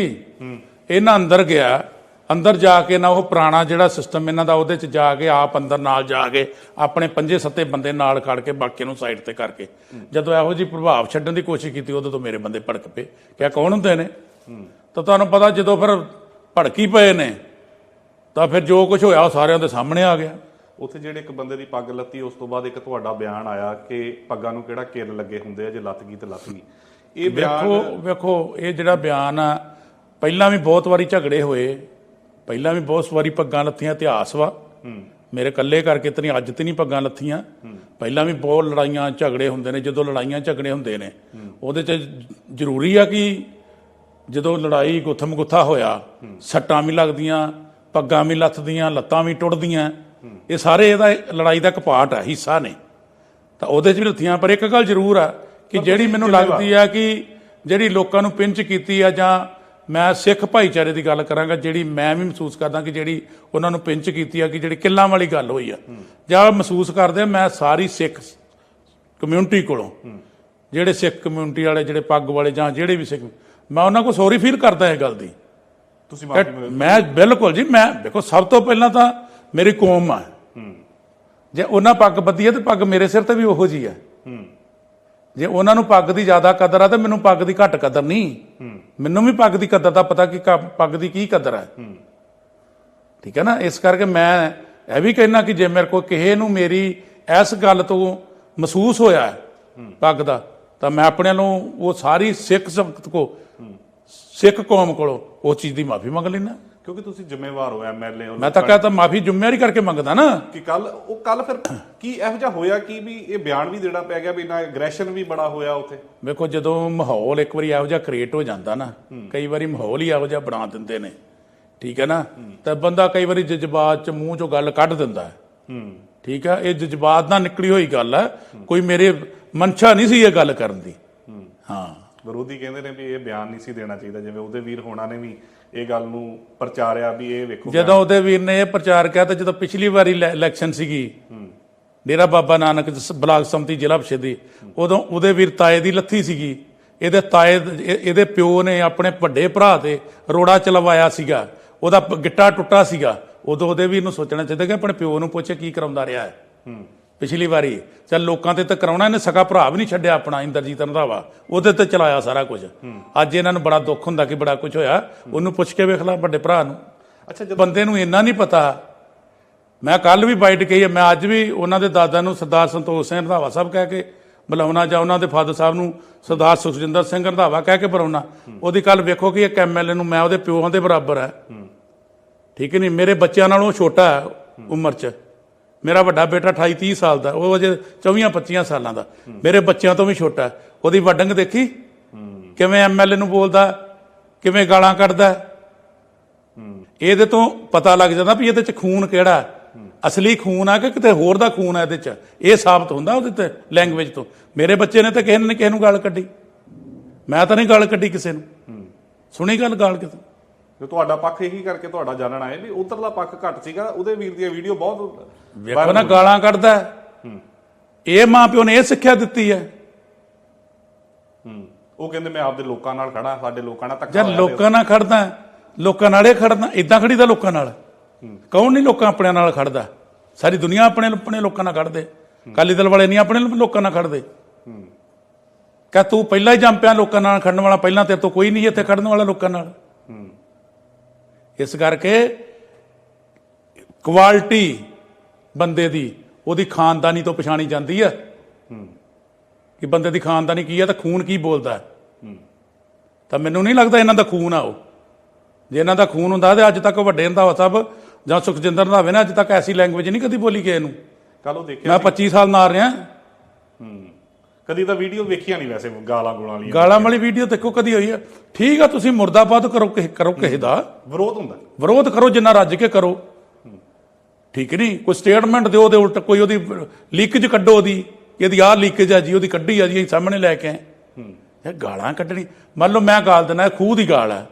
ਇਹਨਾਂ ਅੰਦਰ ਗਿਆ ਅੰਦਰ ਜਾ ਕੇ ਨਾ ਉਹ ਪੁਰਾਣਾ ਜਿਹੜਾ ਸਿਸਟਮ ਇਹਨਾਂ ਦਾ ਉਹਦੇ ਚ ਜਾ ਕੇ ਆਪ ਅੰਦਰ ਨਾਲ ਜਾ ਕੇ ਆਪਣੇ ਪੰਜੇ ਸੱਤੇ ਬੰਦੇ ਨਾਲ ਖੜ ਕੇ ਬਾਕੀ ਨੂੰ ਸਾਈਡ ਤੇ ਕਰਕੇ। ਜਦੋਂ ਇਹੋ ਜਿਹੀ ਪ੍ਰਭਾਵ ਛੱਡਣ ਦੀ ਕੋਸ਼ਿਸ਼ ਕੀਤੀ ਉਦੋਂ ਤੋਂ ਮੇਰੇ ਬੰਦੇ ਭੜਕ ਪਏ। ਕਿਹਾ ਕੌਣ ਹੁੰਦੇ ਨੇ? ਤਾਂ ਤੁਹਾਨੂੰ ਪਤਾ ਜਦੋਂ ਫਿਰ ਭੜਕੀ ਪਏ ਨੇ ਤਾਂ ਫਿਰ ਜੋ ਕੁਝ ਹੋਇਆ ਉਹ ਸਾਰਿਆਂ ਦੇ ਸਾਹਮਣੇ ਆ ਗਿਆ। ਉੱਥੇ ਜਿਹੜੇ ਇੱਕ ਬੰਦੇ ਦੀ ਪੱਗ ਲੱਤੀ ਉਸ ਤੋਂ ਬਾਅਦ ਇੱਕ ਤੁਹਾਡਾ ਬਿਆਨ ਆਇਆ ਕਿ ਪੱਗਾਂ ਨੂੰ ਕਿਹੜਾ ਕਿਰ ਲੱਗੇ ਹੁੰਦੇ ਆ ਜੇ ਲੱਤ ਗਈ ਤੇ ਲੱਤ ਗਈ। ਇਹ ਬਿਆਨ ਵੇਖੋ ਵੇਖੋ ਇਹ ਜਿਹੜਾ ਬਿਆਨ ਆ ਪਹਿਲਾਂ ਵੀ ਬਹੁਤ ਵਾਰੀ ਝਗੜੇ ਹੋਏ ਪਹਿਲਾਂ ਵੀ ਬਹੁਤ ਵਾਰੀ ਪੱਗਾਂ ਲੱਥੀਆਂ ਇਤਿਹਾਸ ਵਾ। ਮੇਰੇ ਇਕੱਲੇ ਕਰਕੇ ਇਤਨੀ ਅੱਜ ਤੇ ਨਹੀਂ ਪੱਗਾਂ ਲੱਥੀਆਂ ਪਹਿਲਾਂ ਵੀ ਬਹੁਤ ਲੜਾਈਆਂ ਝਗੜੇ ਹੁੰਦੇ ਨੇ ਜਦੋਂ ਲੜਾਈਆਂ ਝਗੜੇ ਹੁੰਦੇ ਨੇ। ਉਹਦੇ ਚ ਜ਼ਰੂਰੀ ਆ ਕਿ ਜਦੋਂ ਲੜਾਈ ਗੁੱਥਮ ਗੁੱਥਾ ਹੋਇਆ ਸੱਟਾਂ ਵੀ ਲੱਗਦੀਆਂ ਪੱਗਾਂ ਵੀ ਲੱਥਦੀਆਂ ਲੱਤਾਂ ਵੀ ਟੁੱਟਦੀਆਂ ਇਹ ਸਾਰੇ ਇਹਦਾ ਲੜਾਈ ਦਾ ਇੱਕ ਪਾਰਟ ਆ ਹਿੱਸਾ ਨੇ। ਤਾਂ ਉਹਦੇ 'ਚ ਵੀ ਲੱਥੀਆਂ ਪਰ ਇੱਕ ਗੱਲ ਜ਼ਰੂਰ ਆ ਕਿ ਜਿਹੜੀ ਮੈਨੂੰ ਲੱਗਦੀ ਆ ਕਿ ਜਿਹੜੀ ਲੋਕਾਂ ਨੂੰ ਪਿੰਚ ਕੀਤੀ ਆ ਜਾਂ ਮੈਂ ਸਿੱਖ ਭਾਈਚਾਰੇ ਦੀ ਗੱਲ ਕਰਾਂਗਾ ਜਿਹੜੀ ਮੈਂ ਵੀ ਮਹਿਸੂਸ ਕਰਦਾ ਕਿ ਜਿਹੜੀ ਉਹਨਾਂ ਨੂੰ ਪਿੰਚ ਕੀਤੀ ਆ ਕਿ ਜਿਹੜੀ ਕਿੱਲਾਂ ਵਾਲੀ ਗੱਲ ਹੋਈ ਆ। ਜਾਂ ਮਹਿਸੂਸ ਕਰਦੇ ਆ ਮੈਂ ਸਾਰੀ ਸਿੱਖ ਕਮਿਊਨਿਟੀ ਕੋਲੋਂ ਜਿਹੜੇ ਸਿੱਖ ਕਮਿਊਨਿਟੀ ਵਾਲੇ ਜਿਹੜੇ ਪੱਗ ਵਾਲੇ ਜਾਂ ਜਿਹੜੇ ਵੀ ਸਿੱਖ ਮੈਂ ਉਹਨਾਂ ਕੋਲ ਸੌਰੀ ਫੀਲ ਕਰਦਾ ਇਹ ਗੱਲ ਦੀ। ਤੁਸੀਂ ਮਾਫੀ ਮੈਂ ਬਿਲਕੁਲ ਜੀ ਮੈਂ ਦੇਖੋ ਸਭ ਤੋਂ ਪਹਿਲਾਂ ਤਾਂ ਮੇਰੀ ਕੌਮ ਆ। ਜੇ ਉਹਨਾਂ ਪੱਗ ਬੱਧੀ ਹੈ ਤੇ ਪੱਗ ਮੇਰੇ ਸਿਰ ਤੇ ਵੀ ਉਹੋ ਜੀ ਆ। ਜੇ ਉਹਨਾਂ ਨੂੰ ਪੱਗ ਦੀ ਜ਼ਿਆਦਾ ਕਦਰ ਆ ਤੇ ਮੈਨੂੰ ਪੱਗ ਦੀ ਘੱਟ ਕਦਰ ਨਹੀਂ। ਮੈਨੂੰ ਵੀ ਪੱਗ ਦੀ ਕਦਰ ਦਾ ਪਤਾ ਕਿ ਪੱਗ ਦੀ ਕੀ ਕਦਰ ਹੈ। ਠੀਕ ਹੈ ਨਾ? ਇਸ ਕਰਕੇ ਮੈਂ ਇਹ ਵੀ ਕਹਿਣਾ ਕਿ ਜੇ ਮੇਰੇ ਕੋਲ ਕਿਸੇ ਨੂੰ ਮੇਰੀ ਇਸ ਗੱਲ ਤੋਂ ਮਹਿਸੂਸ ਹੋਇਆ ਹੈ। ਪੱਗ ਦਾ ਤਾਂ ਮੈਂ ਆਪਣੇ ਨੂੰ ਉਹ ਸਾਰੀ ਸਿੱਖ ਸੰਗਤ ਕੋ ਸਿੱਖ ਕੌਮ ਕੋਲੋਂ ਉਹ ਚੀਜ਼ ਦੀ ਮਾਫੀ ਮੰਗ ਲੈਣਾ ਕਿਉਂਕਿ ਤੁਸੀਂ ਜ਼ਿੰਮੇਵਾਰ ਹੋ ਐਮਐਲਏ ਮੈਂ ਤਾਂ ਕਹਤਾ ਮਾਫੀ ਜ਼ਿੰਮੇਵਾਰੀ ਕਰਕੇ ਮੰਗਦਾ ਨਾ। ਕਿ ਕੱਲ ਉਹ ਕੱਲ ਫਿਰ ਕੀ ਇਹੋ ਜਿਹਾ ਹੋਇਆ ਕਿ ਵੀ ਇਹ ਬਿਆਨ ਵੀ ਦੇਣਾ ਪੈ ਗਿਆ ਵੀ ਨਾ ਐਗਰੈਸ਼ਨ ਵੀ ਬੜਾ ਹੋਇਆ ਉੱਥੇ? ਵੇਖੋ ਜਦੋਂ ਮਾਹੌਲ ਇੱਕ ਵਾਰੀ ਇਹੋ ਜਿਹਾ ਕ੍ਰੀਏਟ ਹੋ ਜਾਂਦਾ ਨਾ ਕਈ ਵਾਰੀ ਮਾਹੌਲ ਹੀ ਇਹੋ ਜਿਹਾ ਬਣਾ ਦਿੰਦੇ ਨੇ। ਠੀਕ ਹੈ ਨਾ? ਤਾਂ ਬੰਦਾ ਕਈ ਵਾਰੀ ਜਜ਼ਬਾਤ ਚ ਮੂੰਹ ਚੋਂ ਗੱਲ ਕੱਢ ਦਿੰਦਾ ਹੈ। ਹੂੰ। ਠੀਕ ਹੈ? ਇਹ ਜਜ਼ਬਾਤ ਨਾਲ ਨਿਕਲੀ ਹੋਈ ਗੱਲ ਹੈ। ਕੋਈ ਮੇਰੇ ਮਨਸ਼ਾ ਨਹੀਂ ਸੀ ਇਹ ਗੱਲ ਕਰਨ ਦੀ। ਹਾਂ। ਵਿਰੋਧੀ ਕਹਿੰਦੇ ਨੇ ਵੀ ਇਹ ਬਿਆਨ ਨਹੀਂ ਸੀ ਦੇਣਾ ਚਾਹੀਦਾ ਜਿਵੇਂ ਉਹਦੇ ਵੀਰ ਹੋਣਾ ਨੇ ਵੀ ਇਹ ਗੱਲ ਨੂੰ ਪ੍ਰਚਾਰਿਆ ਵੀ ਇਹ ਵੇਖੋ ਜਦੋਂ ਉਹਦੇ ਵੀਰ ਨੇ ਇਹ ਪ੍ਰਚਾਰ ਕੀਤਾ ਤਾਂ ਜਦੋਂ ਪਿਛਲੀ ਵਾਰੀ ਇਲੈ- ਇਲੈਕਸ਼ਨ ਸੀਗੀ ਡੇਰਾ ਬਾਬਾ ਨਾਨਕ ਬਲਾਕ ਸੰਮਤੀ ਜ਼ਿਲ੍ਹਾ ਪਰਿਸ਼ਦ ਦੀ ਉਦੋਂ ਉਹਦੇ ਵੀਰ ਤਾਏ ਦੀ ਲੱਥੀ ਸੀਗੀ। ਇਹਦੇ ਤਾਏ ਇਹਦੇ ਪਿਓ ਨੇ ਆਪਣੇ ਵੱਡੇ ਭਰਾ ਤੇ ਰੋੜਾ ਚਲਵਾਇਆ ਸੀਗਾ। ਉਹਦਾ ਗਿੱਟਾ ਟੁੱਟਾ ਸੀਗਾ। ਉਦੋਂ ਉਹਦੇ ਵੀਰ ਨੂੰ ਸੋਚਣਾ ਚਾਹੀਦਾ ਕਿ ਆਪਣੇ ਪਿਓ ਨੂੰ ਪੁੱਛੇ ਕੀ ਕਰਾਉਂਦਾ ਰਿਹਾ ਹੈ। ਪਿਛਲੀ ਵਾਰੀ ਚੱਲ ਲੋਕਾਂ ਤੇ ਤਾਂ ਕਰਾਉਣਾ ਇਹਨੇ ਸਗਾ ਭਰਾ ਵੀ ਨਹੀਂ ਛੱਡਿਆ ਆਪਣਾ ਇੰਦਰਜੀਤ ਰੰਧਾਵਾ। ਉਹਦੇ ਤੇ ਚਲਾਇਆ ਸਾਰਾ ਕੁਝ। ਅੱਜ ਇਹਨਾਂ ਨੂੰ ਬੜਾ ਦੁੱਖ ਹੁੰਦਾ ਕਿ ਬੜਾ ਕੁਝ ਹੋਇਆ। ਉਹਨੂੰ ਪੁੱਛ ਕੇ ਵੇਖ ਲੈ ਵੱਡੇ ਭਰਾ ਨੂੰ। ਅੱਛਾ ਬੰਦੇ ਨੂੰ ਇੰਨਾ ਨਹੀਂ ਪਤਾ। ਮੈਂ ਕੱਲ ਵੀ ਬਾਈਟ ਕਹੀ ਹੈ ਮੈਂ ਅੱਜ ਵੀ ਉਹਨਾਂ ਦੇ ਦਾਦਾ ਨੂੰ ਸਰਦਾਰ ਸੰਤੋਖ ਸਿੰਘ ਰੰਧਾਵਾ ਸਾਹਿਬ ਕਹਿ ਕੇ ਬੁਲਾਉਣਾ ਜਾਂ ਉਹਨਾਂ ਦੇ ਫਾਦਰ ਸਾਹਿਬ ਨੂੰ ਸਰਦਾਰ ਸੁਖਜਿੰਦਰ ਸਿੰਘ ਰੰਧਾਵਾ ਕਹਿ ਕੇ ਬੁਲਾਉਣਾ। ਉਹਦੀ ਕੱਲ ਵੇਖੋ ਕਿ ਇੱਕ ਐਮਐਲਏ ਨੂੰ ਮੈਂ ਉਹਦੇ ਪਿਓਾਂ ਦੇ ਬਰਾਬਰ ਹੈ। ਠੀਕ ਨਹੀਂ? ਮੇਰੇ ਬੱਚਿਆਂ ਨਾਲੋਂ ਛੋਟਾ ਹੈ ਉਮਰ 'ਚ। ਮੇਰਾ ਵੱਡਾ ਬੇਟਾ 28 30 ਸਾਲ ਦਾ, ਉਹ ਅਜੇ 24 25 ਸਾਲਾਂ ਦਾ। ਮੇਰੇ ਬੱਚਿਆਂ ਤੋਂ ਵੀ ਛੋਟਾ ਉਹਦੀ ਵਡੰਗ ਦੇਖੀ? ਕਿਵੇਂ ਐਮਐਲਏ ਨੂੰ ਬੋਲਦਾ? ਕਿਵੇਂ ਗਾਲਾਂ ਕੱਢਦਾ? ਇਹਦੇ ਤੋਂ ਪਤਾ ਲੱਗ ਜਾਂਦਾ ਵੀ ਇਹਦੇ 'ਚ ਖੂਨ ਕਿਹੜਾ ਅਸਲੀ ਖੂਨ ਆ ਕਿ ਕਿਤੇ ਹੋਰ ਦਾ ਖੂਨ ਆ ਇਹਦੇ 'ਚ? ਇਹ ਸਾਬਤ ਹੁੰਦਾ ਉਹਦੇ ਤੇ ਲੈਂਗੁਏਜ ਤੋਂ। ਮੇਰੇ ਬੱਚੇ ਨੇ ਤਾਂ ਕਿਸੇ ਨੇ ਕਿਸੇ ਨੂੰ ਗਾਲ ਕੱਢੀ। ਮੈਂ ਤਾਂ ਨਹੀਂ ਗਾਲ ਕੱਢੀ ਕਿਸੇ ਨੂੰ। ਸੁਣੀ ਗੱਲ ਗਾਲ ਕਿਸੇ ਜੋ ਤੁਹਾਡਾ ਪੱਖ ਇਹੀ ਕਰਕੇ ਤੁਹਾਡਾ ਜਾਣਨ ਆਏ ਵੀ ਉਧਰਲਾ ਪੱਖ ਘੱਟ ਸੀਗਾ ਉਹਦੇ ਵੀਰ ਦੀਆਂ ਵੀਡੀਓ ਬਹੁਤ ਵੇਖੋ ਨਾ ਗਾਲਾਂ ਕੱਢਦਾ ਹੈ। ਇਹ ਮਾਂ ਪਿਓ ਨੇ ਇਹ ਸਿੱਖਿਆ ਦਿੱਤੀ ਹੈ। ਹੂੰ। ਉਹ ਕਹਿੰਦੇ ਮੈਂ ਆਪਦੇ ਲੋਕਾਂ ਨਾਲ ਖੜਾ ਸਾਡੇ ਲੋਕਾਂ ਨਾਲ ਧੱਕਾ ਜਦ ਲੋਕਾਂ ਨਾਲ ਖੜਦਾ ਲੋਕਾਂ ਨਾਲੇ ਖੜਦਾ ਇਦਾਂ ਖੜੀਦਾ ਲੋਕਾਂ ਨਾਲ। ਕੌਣ ਨਹੀਂ ਲੋਕਾਂ ਆਪਣਿਆਂ ਨਾਲ ਖੜਦਾ ਸਾਰੀ ਦੁਨੀਆ ਆਪਣੇ ਆਪਣੇ ਲੋਕਾਂ ਨਾਲ ਖੜਦੇ ਕਾਲੀ ਦਲ ਵਾਲੇ ਨਹੀਂ ਆਪਣੇ ਲੋਕਾਂ ਨਾਲ ਖੜਦੇ ਕਹ ਤੂੰ ਪਹਿਲਾਂ ਹੀ ਜੰਪਿਆ ਲੋਕਾਂ ਨਾਲ ਖੜਨ ਵਾਲਾ ਪਹਿਲਾਂ ਤੇਰੇ ਤੋਂ ਕੋਈ ਨਹੀਂ ਇੱਥੇ ਖੜਨ ਵਾਲਾ ਲੋਕਾਂ ਨਾਲ। ਇਸ ਕਰਕੇ ਕੁਆਲਿਟੀ ਬੰਦੇ ਦੀ ਉਹਦੀ ਖਾਨਦਾਨੀ ਤੋਂ ਪਛਾਣੀ ਜਾਂਦੀ ਹੈ। ਕਿ ਬੰਦੇ ਦੀ ਖਾਨਦਾਨੀ ਕੀ ਹੈ ਤਾਂ ਖੂਨ ਕੀ ਬੋਲਦਾ ਹੈ। ਤਾਂ ਮੈਨੂੰ ਨਹੀਂ ਲੱਗਦਾ ਇਹਨਾਂ ਦਾ ਖੂਨ ਆ ਉਹ। ਜੇ ਇਹਨਾਂ ਦਾ ਖੂਨ ਹੁੰਦਾ ਤੇ ਅੱਜ ਤੱਕ ਵੱਡੇ ਰੰਧਾਵਾ ਸਾਹਿਬ ਜਾਂ ਸੁਖਜਿੰਦਰ ਰੰਧਾਵੇ ਨੇ ਅੱਜ ਤੱਕ ਐਸੀ ਲੈਂਗੁਏਜ ਨਹੀਂ ਕਦੀ ਬੋਲੀ ਕਿਸੇ ਨੂੰ। ਕੱਲ ਉਹ ਦੇਖਿਆ ਮੈਂ 25 ਸਾਲ ਨਾਲ ਰਿਹਾ। ਹੂੰ। ਕਦੀ ਤਾਂ ਵੀਡੀਓ ਵੇਖੀਆਂ ਨਹੀਂ ਵੈਸੇ ਗਾਲਾਂ ਗੁਲਾਂ ਵਾਲੀਆਂ ਗਾਲਾਂ ਵਾਲੀ ਵੀਡੀਓ ਦੇਖੋ ਕਦੀ ਹੋਈ ਹੈ। ਠੀਕ ਆ ਤੁਸੀਂ ਮੁਰਦਾਬਾਦ ਕਰੋ ਕਿਸੇ ਕਰੋ ਕਿਸੇ ਦਾ। ਵਿਰੋਧ ਹੁੰਦਾ। ਵਿਰੋਧ ਕਰੋ ਜਿੰਨਾ ਰੱਜ ਕੇ ਕਰੋ। ਠੀਕ ਨਹੀਂ? ਕੋਈ ਸਟੇਟਮੈਂਟ ਦਿਓ ਤੇ ਉਲਟ ਕੋਈ ਉਹਦੀ ਲੀਕੇਜ ਕੱਢੋ ਉਹਦੀ ਇਹਦੀ ਆਹ ਲੀਕੇਜ ਆ ਜੀ ਉਹਦੀ ਕੱਢੀ ਆ ਜੀ ਅਸੀਂ ਸਾਹਮਣੇ ਲੈ ਕੇ ਆਏ। ਇਹ ਗਾਲਾਂ ਕੱਢਣੀ। ਮੰਨ ਲਓ ਮੈਂ ਗਾਲ ਦਿੰਦਾ ਖੂਹ ਦੀ ਗਾਲ ਹੈ।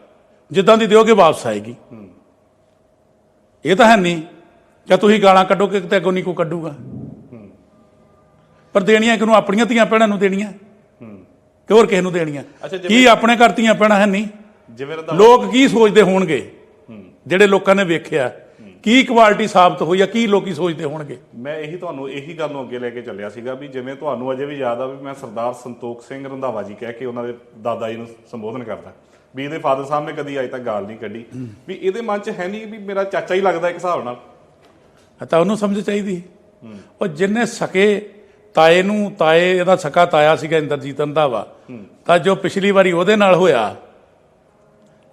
ਜਿੱਦਾਂ ਦੀ ਦਿਓਗੇ ਵਾਪਸ ਆਏਗੀ। ਇਹ ਤਾਂ ਹੈ ਨਹੀਂ। ਕਿ ਤੁਸੀਂ ਗਾਲਾਂ ਕੱਢੋਗੇ ਤੇ ਅੱਗੋਂ ਨਹੀਂ ਕੋਈ ਕੱਢੂਗਾ? ਪਰ ਦੇਣੀਆਂ ਕਿਹਨੂੰ ਆਪਣੀਆਂ ਧੀਆਂ ਭੈਣਾਂ ਨੂੰ ਦੇਣੀਆਂ। ਕਿ ਹੋਰ ਕਿਸੇ ਨੂੰ ਦੇਣੀਆਂ। ਕੀ ਆਪਣੇ ਘਰ ਧੀਆਂ ਭੈਣਾਂ ਹੈ ਨਹੀਂ? ਜਿਵੇਂ ਲੋਕ ਕੀ ਸੋਚਦੇ ਹੋਣਗੇ? ਜਿਹੜੇ ਲੋਕਾਂ ਨੇ ਵੇਖਿਆ ਕੀ ਕੁਆਲਿਟੀ ਸਾਬਤ ਹੋਈ ਆ ਕੀ ਲੋਕੀ ਸੋਚਦੇ ਹੋਣਗੇ? ਮੈਂ ਇਹੀ ਤੁਹਾਨੂੰ ਇਹੀ ਗੱਲ ਨੂੰ ਅੱਗੇ ਲੈ ਕੇ ਚੱਲਿਆ ਸੀਗਾ ਵੀ ਜਿਵੇਂ ਤੁਹਾਨੂੰ ਅਜੇ ਵੀ ਯਾਦ ਆ ਵੀ ਮੈਂ ਸਰਦਾਰ ਸੰਤੋਖ ਸਿੰਘ ਰੰਧਾਵਾ ਜੀ ਕਹਿ ਕੇ ਉਹਨਾਂ ਦੇ ਦਾਦਾ ਜੀ ਨੂੰ ਸੰਬੋਧਨ ਕਰਦਾ। ਵੀ ਇਹਦੇ ਫਾਦਰ ਸਾਹਿਬ ਨੇ ਕਦੀ ਅਜੇ ਤੱਕ ਗਾਲ ਨਹੀਂ ਕੱਢੀ। ਵੀ ਇਹਦੇ ਮਨ 'ਚ ਹੈ ਨਹੀਂ ਵੀ ਮੇਰਾ ਚਾਚਾ ਹੀ ਲੱਗਦਾ ਇੱਕ ਹਿਸਾਬ ਨਾਲ। ਤਾਂ ਉਹਨੂੰ ਸਮਝ ਚਾਹੀਦੀ। ਉਹ ਜਿੰਨੇ ਸਕੇ ਤਾਏ ਨੂੰ, ਤਾਏ, ਇਹਦਾ ਸਕਾ ਤਾਇਆ ਸੀਗਾ ਇੰਦਰਜੀਤ ਰੰਧਾਵਾ। ਤਾਂ ਜੋ ਪਿਛਲੀ ਵਾਰੀ ਉਹਦੇ ਨਾਲ ਹੋਇਆ,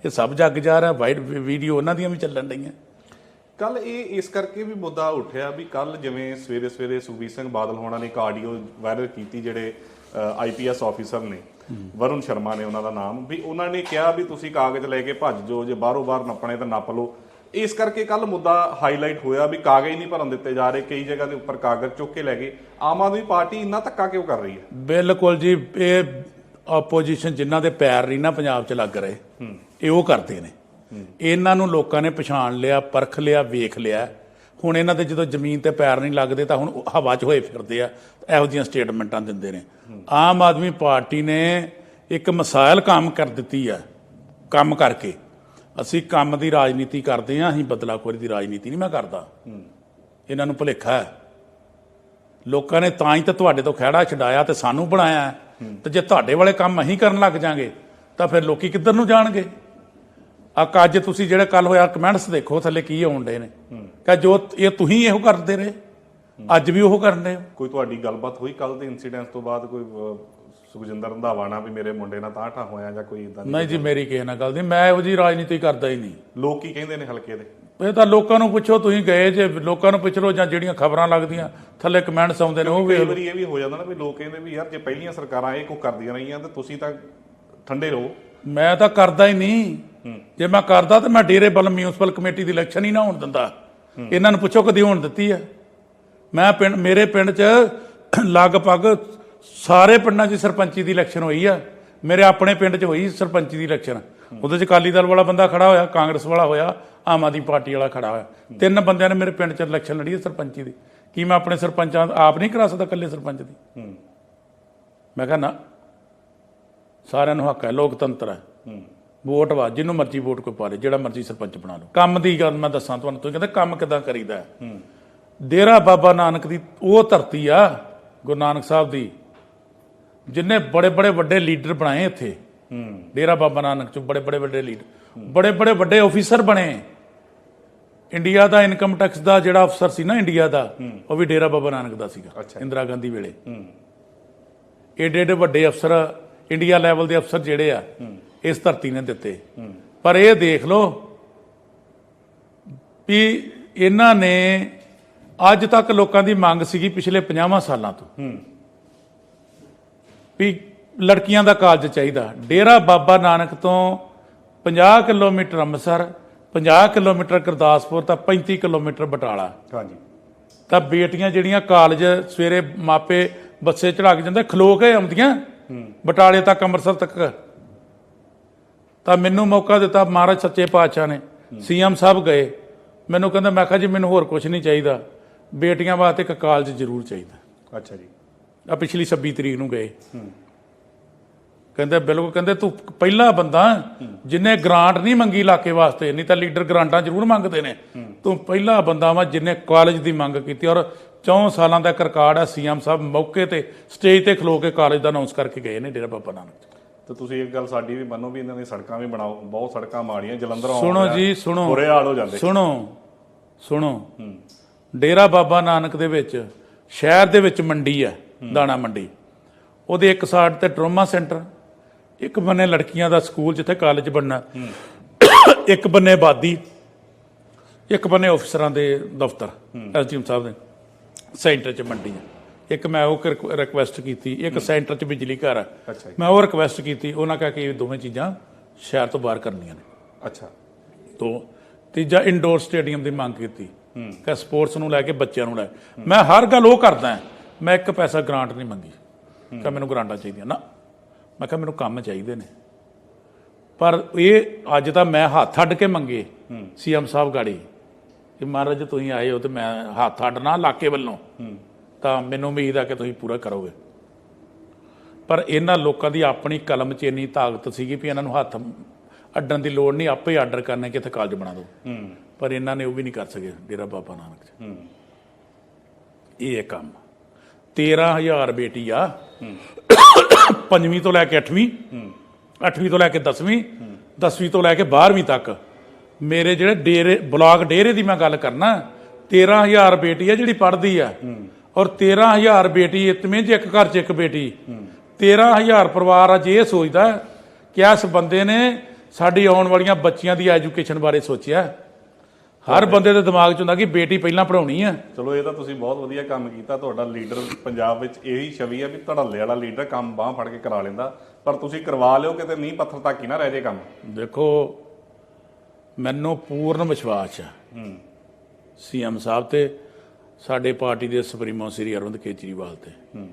ਇਹ ਸਭ ਜੱਗ ਜਾ ਰਿਹਾ, ਵਾਈਡ ਵੀਡੀਓ ਉਹਨਾਂ ਦੀਆਂ ਵੀ ਚੱਲਣ ਰਹੀਆਂ। ਕੱਲ ਇਹ, ਇਸ ਕਰਕੇ ਵੀ ਮੁੱਦਾ ਉੱਠਿਆ ਵੀ ਕੱਲ ਜਿਵੇਂ ਸਵੇਰੇ ਸਵੇਰੇ ਸੁਖਬੀਰ ਸਿੰਘ ਬਾਦਲ ਹੋਣਾ ਨੇ ਇੱਕ ਆਡੀਓ ਵਾਇਰਲ ਕੀਤੀ ਜਿਹੜੇ ਆਈਪੀਐਸ ਆਫੀਸਰ ਨੇ। ਵਰੁਣ ਸ਼ਰਮਾ ਨੇ ਉਹਨਾਂ ਦਾ ਨਾਮ। ਵੀ ਉਹਨਾਂ ਨੇ ਕਿਹਾ ਵੀ ਤੁਸੀਂ ਕਾਗਜ਼ ਲੈ ਕੇ ਭੱਜ ਜੋ ਜੇ ਬਾਹਰੋਂ ਬਾਹਰ ਨੱਪਣੇ ਤਾਂ ਨੱਪ ਲਓ। ਇਸ ਕਰਕੇ ਕੱਲ ਮੁੱਦਾ ਹਾਈਲਾਈਟ ਹੋਇਆ ਵੀ ਕਾਗਜ਼ ਨਹੀਂ ਭਰਨ ਦਿੱਤੇ ਜਾ ਰਹੇ, ਕਈ ਜਗ੍ਹਾ ਦੇ ਉੱਪਰ ਕਾਗਜ਼ ਚੁੱਕ ਕੇ ਲੈ ਗਏ। ਆਮ ਆਦਮੀ ਪਾਰਟੀ ਇੰਨਾ ਧੱਕਾ ਕਿਉਂ ਕਰ ਰਹੀ ਹੈ? ਬਿਲਕੁਲ ਜੀ, ਇਹ ਆਪੋਜੀਸ਼ਨ ਜਿਨ੍ਹਾਂ ਦੇ ਪੈਰ ਨਹੀਂ ਨਾ ਪੰਜਾਬ 'ਚ ਲੱਗ ਰਹੇ, ਇਹ ਉਹ ਕਰਦੇ ਨੇ। ਇਹਨਾਂ ਨੂੰ ਲੋਕਾਂ ਨੇ ਪਛਾਣ ਲਿਆ, ਪਰਖ ਲਿਆ, ਵੇਖ ਲਿਆ। ਹੁਣ ਇਹਨਾਂ ਦੇ ਜਦੋਂ ਜ਼ਮੀਨ ਤੇ ਪੈਰ ਨਹੀਂ ਲੱਗਦੇ ਤਾਂ ਹੁਣ ਹਵਾ 'ਚ ਹੋਏ ਫਿਰਦੇ ਆ, ਇਹੋ ਜਿਹੀਆਂ ਸਟੇਟਮੈਂਟਾਂ ਦਿੰਦੇ ਨੇ। ਆਮ ਆਦਮੀ ਪਾਰਟੀ ਨੇ ਇੱਕ ਮਿਸਾਲ ਕੰਮ ਕਰ ਦਿੱਤੀ ਆ, ਕੰਮ ਕਰਕੇ। ਅਸੀਂ ਕੰਮ ਦੀ ਰਾਜਨੀਤੀ ਕਰਦੇ ਆ ਅਸੀਂ ਬਦਲਾਖੋਰੀ ਦੀ ਰਾਜਨੀਤੀ ਨਹੀਂ ਮੈਂ ਕਰਦਾ। ਇਹਨਾਂ ਨੂੰ ਭੁਲੇਖਾ ਹੈ। ਲੋਕਾਂ ਨੇ ਤਾਂ ਹੀ ਤਾਂ ਤੁਹਾਡੇ ਤੋਂ ਖਹਿੜਾ ਛਡਾਇਆ ਤੇ ਸਾਨੂੰ ਬਣਾਇਆ ਤੇ ਜੇ ਤੁਹਾਡੇ ਵਾਲੇ ਕੰਮ ਅਸੀਂ ਕਰਨ ਲੱਗ ਜਾਾਂਗੇ, ਤਾਂ ਫਿਰ ਲੋਕੀ ਕਿੱਧਰ ਨੂੰ ਜਾਣਗੇ? ਆ ਅੱਜ ਤੁਸੀਂ ਜਿਹੜੇ ਕੱਲ ਹੋਇਆ ਕਮੈਂਟਸ ਦੇਖੋ, ਥੱਲੇ ਕੀ ਆਉਣ ਡੇ ਨੇ। ਕਿ ਜੋ ਇਹ ਤੁਸੀਂ ਇਹੋ ਕਰਦੇ ਰਹੇ, ਅੱਜ ਵੀ ਉਹ ਕਰਨ ਹੋ। ਕੋਈ ਤੁਹਾਡੀ ਗੱਲਬਾਤ ਹੋਈ ਕੱਲ ਦੇ ਇਨਸੀਡੈਂਟ ਤੋਂ ਬਾਅਦ? ਕੋਈ ਸੁਖਜਿੰਦਰ ਰੰਧਾਵਾ ਨਾਲ ਵੀ ਮੇਰੇ ਮੁੰਡੇ ਨਾਲ ਤਾਂ ਠਾ ਹੋਇਆ ਜਾਂ ਕੋਈ ਇਦਾਂ ਨਹੀਂ ਜੀ ਮੇਰੀ ਕਿਸੇ ਨਾਲ ਗੱਲ ਨਹੀਂ। ਮੈਂ ਇਹੋ ਜੀ ਰਾਜਨੀਤੀ ਕਰਦਾ ਹੀ ਨਹੀਂ। ਲੋਕ ਕੀ ਕਹਿੰਦੇ ਨੇ ਹਲਕੇ ਦੇ? ਇਹ ਤਾਂ ਲੋਕਾਂ ਨੂੰ ਪੁੱਛੋ ਤੁਸੀਂ ਗਏ ਜੇ ਲੋਕਾਂ ਨੂੰ ਪੁੱਛ ਲਓ ਜਾਂ ਜਿਹੜੀਆਂ ਖਬਰਾਂ ਲੱਗਦੀਆਂ ਥੱਲੇ ਕਮੈਂਟਸ ਆਉਂਦੇ ਨੇ ਉਹ ਕਈ ਵਾਰੀ ਇਹ ਵੀ ਹੋ ਜਾਂਦਾ ਨਾ ਵੀ ਲੋਕ ਕਹਿੰਦੇ ਵੀ ਯਾਰ ਜੇ ਪਹਿਲੀਆਂ ਸਰਕਾਰਾਂ ਇਹ ਕੋ ਕਰਦੀਆਂ ਰਹੀਆਂ ਤੇ ਤੁਸੀਂ ਤਾਂ ਠੰਡੇ ਰਹੋ। ਮੈਂ ਤਾਂ ਕਰਦਾ ਹੀ ਨਹੀਂ। ਜੇ ਮੈਂ ਕਰਦਾ ਤਾਂ ਮੈਂ ਡੇਰੇ ਬਲ ਮਿਊਨਿਸਪਲ ਕਮੇਟੀ ਦੀ ਇਲੈਕਸ਼ਨ ਹੀ ਨਾ ਹੋਣ ਦਿੰਦਾ। ਇਹਨਾਂ ਨੂੰ ਪੁੱਛੋ ਕਦੀ ਹੋਣ ਦਿੱਤੀ ਆ ਮੈਂ ਪਿੰਡ ਮੇਰੇ ਪਿੰਡ 'ਚ ਲਗਭਗ ਸਾਰੇ ਪਿੰਡਾਂ 'ਚ ਸਰਪੰਚੀ ਦੀ ਇਲੈਕਸ਼ਨ ਹੋਈ ਆ। ਮੇਰੇ ਆਪਣੇ ਪਿੰਡ 'ਚ ਹੋਈ ਸਰਪੰਚੀ ਦੀ ਇਲੈਕਸ਼ਨ ਉਹਦੇ 'ਚ ਅਕਾਲੀ ਦਲ ਵਾਲਾ ਬੰਦਾ ਖੜਾ ਹੋਇਆ ਕਾਂਗਰਸ ਵਾਲਾ ਹੋਇਆ ਆਮ ਆਦਮੀ ਪਾਰਟੀ ਵਾਲਾ ਖੜਾ ਹੋਇਆ। ਤਿੰਨ ਬੰਦਿਆਂ ਨੇ ਮੇਰੇ ਪਿੰਡ 'ਚ ਇਲੈਕਸ਼ਨ ਲੜੀ ਹੈ ਸਰਪੰਚੀ ਦੀ। ਕੀ ਮੈਂ ਆਪਣੇ ਸਰਪੰਚਾਂ ਆਪ ਨਹੀਂ ਕਰਾ ਸਕਦਾ ਇਕੱਲੇ ਸਰਪੰਚ ਦੀ? ਮੈਂ ਕਿਹਾ ਨਾ ਸਾਰਿਆਂ ਨੂੰ ਹੱਕ ਹੈ ਲੋਕਤੰਤਰ ਹੈ। ਵੋਟ ਵਾ ਜਿਹਨੂੰ ਮਰਜ਼ੀ ਵੋਟ ਕੋਈ ਪਾ ਲੇ ਜਿਹੜਾ ਮਰਜ਼ੀ ਸਰਪੰਚ ਬਣਾ ਲਓ। ਕੰਮ ਦੀ ਗੱਲ ਮੈਂ ਦੱਸਾਂ ਤੁਹਾਨੂੰ ਤੁਸੀਂ ਕਹਿੰਦੇ ਕੰਮ ਕਿਦਾਂ ਕਰੀਦਾ ਹੈ। ਡੇਰਾ ਬਾਬਾ ਨਾਨਕ ਦੀ ਉਹ ਧਰਤੀ ਆ ਗੁਰੂ ਨਾਨਕ ਸਾਹਿਬ ਦੀ ਜਿਨੇ ਬੜੇ ਬੜੇ ਵੱਡੇ ਲੀਡਰ ਬਣਾਏ ਇੱਥੇ। ਡੇਰਾ ਬਾਬਾ ਨਾਨਕ ਚ ਬੜੇ ਬੜੇ ਵੱਡੇ ਲੀਡਰ। ਬੜੇ ਬੜੇ ਵੱਡੇ ਆਫੀਸਰ ਬਣੇ। ਇੰਡੀਆ ਦਾ ਇਨਕਮ ਟੈਕਸ ਦਾ ਜਿਹੜਾ ਅਫਸਰ ਸੀ ਨਾ ਇੰਡੀਆ ਦਾ ਉਹ ਵੀ ਡੇਰਾ ਬਾਬਾ ਨਾਨਕ ਦਾ ਸੀਗਾ। ਇੰਦਰਾ ਗਾਂਧੀ ਵੇਲੇ। ਏਡੇ ਏਡੇ ਵੱਡੇ ਅਫਸਰ ਇੰਡੀਆ ਲੈਵਲ ਦੇ ਅਫਸਰ ਜਿਹੜੇ ਆ ਇਸ ਧਰਤੀ ਨੇ ਦਿੱਤੇ। ਪਰ ਇਹ ਦੇਖ ਲਓ ਵੀ ਇਹਨਾਂ ਨੇ ਅੱਜ ਤੱਕ ਲੋਕਾਂ ਦੀ ਮੰਗ ਸੀਗੀ ਪਿਛਲੇ 50 ਸਾਲਾਂ ਤੋਂ। ਵੀ ਲੜਕੀਆਂ ਦਾ ਕਾਲਜ ਚਾਹੀਦਾ। ਡੇਰਾ ਬਾਬਾ ਨਾਨਕ ਤੋਂ 50 ਕਿਲੋਮੀਟਰ ਅੰਮ੍ਰਿਤਸਰ 50 ਕਿਲੋਮੀਟਰ ਗੁਰਦਾਸਪੁਰ ਤਾਂ 35 ਕਿਲੋਮੀਟਰ ਬਟਾਲਾ। ਹਾਂਜੀ। ਤਾਂ ਬੇਟੀਆਂ ਜਿਹੜੀਆਂ ਕਾਲਜ ਸਵੇਰੇ ਮਾਪੇ ਬੱਸੇ ਚੜਾ ਕੇ ਜਾਂਦੇ ਖਲੋ ਕੇ ਆਉਂਦੀਆਂ ਬਟਾਲੇ ਤੱਕ ਅੰਮ੍ਰਿਤਸਰ ਤੱਕ। ਤਾਂ ਮੈਨੂੰ ਮੌਕਾ ਦਿੱਤਾ ਮਹਾਰਾਜ ਸੱਚੇ ਪਾਤਸ਼ਾਹ ਨੇ। ਸੀਐਮ ਸਾਹਿਬ ਗਏ। ਮੈਨੂੰ ਕਹਿੰਦਾ ਮੈਂ ਕਿਹਾ ਜੀ ਮੈਨੂੰ ਹੋਰ ਕੁਝ ਨਹੀਂ ਚਾਹੀਦਾ। ਬੇਟੀਆਂ ਵਾਸਤੇ ਇੱਕ ਕਾਲਜ ਜ਼ਰੂਰ ਚਾਹੀਦਾ। ਅੱਛਾ ਜੀ। ਆ ਪਿਛਲੀ 26 ਤਰੀਕ ਨੂੰ ਗਏ। ਕਹਿੰਦੇ ਬਿਲਕੁਲ ਕਹਿੰਦੇ ਤੂੰ ਪਹਿਲਾ ਬੰਦਾ ਜਿਨੇ ਗ੍ਰਾਂਟ ਨਹੀਂ ਮੰਗੀ ਇਲਾਕੇ ਵਾਸਤੇ ਨਹੀਂ ਤਾਂ ਲੀਡਰ ਗ੍ਰਾਂਟਾਂ ਜ਼ਰੂਰ ਮੰਗਦੇ ਨੇ। ਤੂੰ ਪਹਿਲਾ ਬੰਦਾ ਵਾ ਜਿਨੇ ਕਾਲਜ ਦੀ ਮੰਗ ਕੀਤੀ ਔਰ 4 ਸਾਲਾਂ ਦਾ ਰਿਕਾਰਡ ਹੈ ਸੀਐਮ ਸਾਹਿਬ ਮੌਕੇ ਤੇ ਸਟੇਜ ਤੇ ਖਲੋ ਕੇ ਕਾਲਜ ਦਾ ਅਨਾਉਂਸ ਕਰਕੇ ਗਏ ਨੇ ਡੇਰਾ ਬਾਬਾ ਨਾਨਕ ਤੇ ਤੁਸੀਂ ਇੱਕ ਗੱਲ ਸਾਡੀ ਵੀ ਮੰਨੋ ਵੀ ਇਹਨਾਂ ਦੀ ਸੜਕਾਂ ਵੀ ਬਣਾਓ ਬਹੁਤ ਸੜਕਾਂ ਮਾੜੀਆਂ ਜਲੰਧਰੋਂ ਸੁਣੋ ਆਉਂਦੇ ਆ, ਜੀ ਸੁਣੋ। ਬੁਰੇ ਹਾਲ ਹੋ ਜਾਂਦੇ। ਸੁਣੋ ਸੁਣੋ। ਡੇਰਾ ਬਾਬਾ ਨਾਨਕ ਦੇ ਵਿੱਚ ਸ਼ਹਿਰ ਦੇ ਵਿੱਚ ਮੰਡੀ ਹੈ ਦਾਣਾ ਮੰਡੀ। ਉਹਦੇ ਇੱਕ ਸਾਈਡ ਤੇ ਟਰੋਮਾ ਸੈਂਟਰ ਇੱਕ ਬੰਨੇ ਲੜਕੀਆਂ ਦਾ ਸਕੂਲ ਜਿੱਥੇ ਕਾਲਜ ਬਣਨਾ। ਇੱਕ ਬੰਨੇ ਆਬਾਦੀ ਇੱਕ ਬੰਨੇ ਅਫਸਰਾਂ ਦੇ ਦਫ਼ਤਰ ਐਸਡੀਐਮ ਸਾਹਿਬ ਦੇ ਸੈਂਟਰ 'ਚ ਮੰਡੀ ਹੈ ਇੱਕ ਮੈਂ ਉਹ ਰਿਕੁਐਸਟ ਕੀਤੀ ਇੱਕ ਸੈਂਟਰ 'ਚ ਬਿਜਲੀ ਘਰ ਜੀ। ਮੈਂ ਉਹ ਰਿਕੁਐਸਟ ਕੀਤੀ ਉਹਨਾਂ ਕਹਾ ਕਿ ਇਹ ਦੋਵੇਂ ਚੀਜ਼ਾਂ ਸ਼ਹਿਰ ਤੋਂ ਬਾਹਰ ਕਰਨੀਆਂ ਨੇ। ਅੱਛਾ। ਤੋਂ ਤੀਜਾ ਇੰਡੋਰ ਸਟੇਡੀਅਮ ਦੀ ਮੰਗ ਕੀਤੀ। ਕਿ ਸਪੋਰਟਸ ਨੂੰ ਲੈ ਕੇ ਬੱਚਿਆਂ ਨੂੰ ਲੈ। ਮੈਂ ਹਰ ਗੱਲ ਉਹ ਕਰਦਾ। ਮੈਂ ਇੱਕ ਪੈਸਾ ਗ੍ਰਾਂਟ ਨਹੀਂ ਮੰਗੀ। ਕਿ ਮੈਨੂੰ ਗ੍ਰਾਂਟਾਂ ਚਾਹੀਦੀਆਂ। ਨਾ ਮੈਂ ਕਿਹਾ ਮੈਨੂੰ ਕੰਮ ਚਾਹੀਦੇ ਨੇ। ਪਰ ਇਹ ਅੱਜ ਤਾਂ ਮੈਂ ਹੱਥ ਅੱਡ ਕੇ ਮੰਗੇ ਸੀਐਮ ਸਾਹਿਬ ਗਾੜੀ ਕਿ ਮਹਾਰਾਜ ਤੁਸੀਂ ਆਏ ਹੋ ਤੇ ਮੈਂ ਹੱਥ ਅੱਡਣਾ ਇਲਾਕੇ ਵੱਲੋਂ। ਤਾਂ ਮੈਨੂੰ ਉਮੀਦ ਆ ਕਿ ਤੁਸੀਂ ਪੂਰਾ ਕਰੋਗੇ। ਪਰ ਇਹਨਾਂ ਲੋਕਾਂ ਦੀ ਆਪਣੀ ਕਲਮ 'ਚ ਇੰਨੀ ਤਾਕਤ ਸੀਗੀ ਵੀ ਇਹਨਾਂ ਨੂੰ ਹੱਥ ਅੱਡਣ ਦੀ ਲੋੜ ਨਹੀਂ ਆਪੇ ਆਰਡਰ ਕਰਨਾ ਕਿ ਇੱਥੇ ਕਾਲਜ ਬਣਾ ਦਿਓ। ਪਰ ਇਹਨਾਂ ਨੇ ਉਹ ਵੀ ਨਹੀਂ ਕਰ ਸਕੇ ਡੇਰਾ ਬਾਬਾ ਨਾਨਕ 'ਚ। ਇਹ ਕੰਮ। 13000 ਬੇਟੀ ਆ। ਪੰਜਵੀਂ ਤੋਂ ਲੈ ਕੇ 8ਵੀਂ 8ਵੀਂ ਤੋਂ ਲੈ ਕੇ 10ਵੀਂ 10ਵੀਂ ਤੋਂ ਲੈ ਕੇ 12ਵੀਂ ਤੱਕ। ਮੇਰੇ ਜਿਹੜੇ ਡੇਰੇ, ਬਲਾਕ ਡੇਰੇ ਦੀ ਮੈਂ ਗੱਲ ਕਰਨਾ 13000 ਬੇਟੀ ਆ ਜਿਹੜੀ ਪੜ੍ਹਦੀ ਆ। ਔਰ 13000 ਬੇਟੀ ਇਤਮੇ ਜੇ ਇੱਕ ਘਰ 'ਚ ਇੱਕ ਬੇਟੀ। 13000 ਪਰਿਵਾਰ ਅੱਜ ਇਹ ਸੋਚਦਾ ਕਿ ਇਸ ਬੰਦੇ ਨੇ ਸਾਡੀ ਆਉਣ ਵਾਲੀਆਂ ਬੱਚੀਆਂ ਦੀ ਐਜੂਕੇਸ਼ਨ ਬਾਰੇ ਸੋਚਿਆ। ਹਰ ਬੰਦੇ ਦੇ ਦਿਮਾਗ 'ਚ ਹੁੰਦਾ ਕਿ ਬੇਟੀ ਪਹਿਲਾਂ ਪੜਾਉਣੀ ਆ। ਚਲੋ ਇਹ ਤਾਂ ਤੁਸੀਂ ਬਹੁਤ ਵਧੀਆ ਕੰਮ ਕੀਤਾ। ਤੁਹਾਡਾ ਲੀਡਰ ਪੰਜਾਬ ਵਿੱਚ ਇਹੀ ਛਵੀ ਹੈ ਵੀ ਧੜੱਲੇ ਵਾਲਾ ਲੀਡਰ ਕੰਮ ਬਾਹ ਫੜ ਕੇ ਕਰਾ ਲੈਂਦਾ। ਪਰ ਤੁਸੀਂ ਕਰਵਾ ਲਿਓ ਕਿਤੇ ਨੀਂਹ ਪੱਥਰ ਤੱਕ ਹੀ ਨਾ ਰਹਿ ਜੇ ਕੰਮ। ਦੇਖੋ ਮੈਨੂੰ ਪੂਰਨ ਵਿਸ਼ਵਾਸ ਹੈ। ਹੂੰ ਸੀਐਮ ਸਾਹਿਬ ਤੇ ਸਾਡੇ ਪਾਰਟੀ ਦੇ ਸੁਪਰੀਮੋ ਸ੍ਰੀ ਅਰਵਿੰਦ ਕੇਜਰੀਵਾਲ ਤੇ। ਹੂੰ।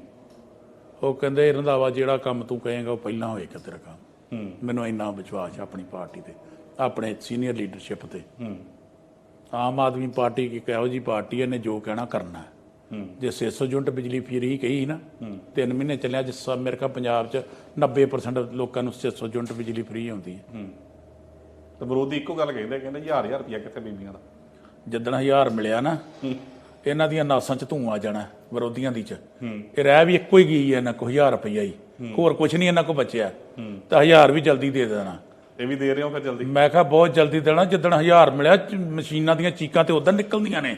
ਉਹ ਕਹਿੰਦੇ ਰੰਧਾਵਾ ਜਿਹੜਾ ਕੰਮ ਤੂੰ ਕਹੇਗਾ ਉਹ ਪਹਿਲਾਂ ਹੋਏਗਾ ਤੇਰਾ ਕੰਮ। ਹੂੰ। ਮੈਨੂੰ ਇੰਨਾ ਵਿਸ਼ਵਾਸ ਹੈ ਆਪਣੀ ਪਾਰਟੀ ਤੇ ਆਪਣੇ ਸੀਨੀਅਰ ਲੀਡਰਸ਼ਿਪ ਤੇ। ਹੂੰ। ਆਮ ਆਦਮੀ ਪਾਰਟੀ ਕੀ ਇਹੋ ਜੀ ਪਾਰਟੀ ਹੈ ਨੇ ਜੋ ਕਹਿਣਾ ਕਰਨਾ ਜੇ 600 ਯੂਨਿਟ ਬਿਜਲੀ ਫ੍ਰੀ ਕਹੀ ਨਾ ਤਿੰਨ ਮਹੀਨੇ ਚੱਲਿਆ ਜਿਸ ਸਭ ਮੇਰੇ ਖਿਆਲ ਪੰਜਾਬ 'ਚ 90% ਲੋਕਾਂ ਨੂੰ 600 ਯੂਨਿਟ ਬਿਜਲੀ ਫ੍ਰੀ ਆਉਂਦੀ ਹੈ। ਤੇ ਵਿਰੋਧੀ ਇੱਕੋ ਗੱਲ ਕਹਿੰਦੇ ਕਹਿੰਦੇ ਹਜ਼ਾਰ ਹਜ਼ਾਰ ਰੁਪਇਆ ਕਿੱਥੇ ਬੀਬੀਆਂ ਦਾ? ਜਿੱਦਣ ਹਜ਼ਾਰ ਮਿਲਿਆ ਨਾ ਇਹਨਾਂ ਦੀਆਂ ਨਾਸਾਂ 'ਚ ਧੂਆਂ ਆ ਜਾਣਾ ਵਿਰੋਧੀਆਂ ਦੀ 'ਚ। ਇਹ ਰਹਿ ਵੀ ਇੱਕੋ ਹੀ ਗਈ ਹੈ ਇਹਨਾਂ ਕੋ ਹਜ਼ਾਰ ਰੁਪਈਆ ਹੀ। ਹੋਰ ਕੁਝ ਨਹੀਂ ਇਹਨਾਂ ਕੋ ਬਚਿਆ। ਤਾਂ ਹਜ਼ਾਰ ਵੀ ਜਲਦੀ ਦੇ ਦੇਣਾ। ਇਹ ਵੀ ਦੇ ਰਹੇ ਹੋ ਫਿਰ ਜਲਦੀ? ਮੈਂ ਕਿਹਾ ਬਹੁਤ ਜਲਦੀ ਦੇਣਾ ਜਿੱਦਣ ਹਜ਼ਾਰ ਮਿਲਿਆ ਚ- ਮਸ਼ੀਨਾਂ ਦੀਆਂ ਚੀਕਾਂ ਤੇ ਉਦੋਂ ਨਿਕਲਦੀਆਂ ਨੇ।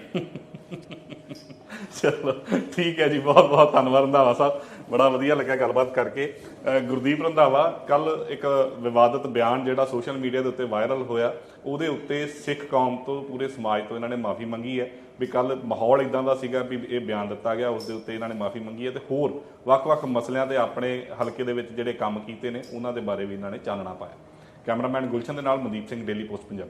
ਚਲੋ ਠੀਕ ਹੈ ਜੀ ਬਹੁਤ ਬਹੁਤ ਧੰਨਵਾਦ ਰੰਧਾਵਾ ਸਾਹਿਬ। ਬੜਾ ਵਧੀਆ ਲੱਗਾ ਗੱਲਬਾਤ ਕਰਕੇ। ਅਹ ਗੁਰਦੀਪ ਰੰਧਾਵਾ ਕੱਲ ਇੱਕ ਵਿਵਾਦਤ ਬਿਆਨ ਜਿਹੜਾ ਸੋਸ਼ਲ ਮੀਡੀਆ ਦੇ ਉੱਤੇ ਵਾਇਰਲ ਹੋਇਆ ਉਹਦੇ ਉੱਤੇ ਸਿੱਖ ਕੌਮ ਤੋਂ ਪੂਰੇ ਸਮਾਜ ਤੋਂ ਇਹਨਾਂ ਨੇ ਮਾਫੀ ਮੰਗੀ ਹੈ। ਵੀ ਕੱਲ ਮਾਹੌਲ ਇਦਾਂ ਦਾ ਸੀਗਾ ਵੀ ਇਹ ਬਿਆਨ ਦਿੱਤਾ ਗਿਆ ਉਸ ਦੇ ਉੱਤੇ ਇਹਨਾਂ ਨੇ ਮਾਫੀ ਮੰਗੀ ਹੈ ਤੇ ਹੋਰ ਵੱਖ-ਵੱਖ ਮਸਲਿਆਂ ਤੇ ਆਪਣੇ ਹਲਕੇ ਦੇ ਵਿੱਚ ਜਿਹੜੇ ਕੰਮ ਕੀਤੇ ਨੇ ਉਹਨਾਂ ਦੇ ਬਾਰੇ ਵੀ ਇਹਨਾਂ ਨੇ ਚਾਨਣਾ ਪਾਇਆ। ਕੈਮਰਾਮੈਨ ਗੁਲਸ਼ਨ ਦੇ ਨਾਲ ਮਨਦੀਪ ਸਿੰਘ ਡੇਲੀ ਪੋਸਟ ਪੰਜਾਬੀ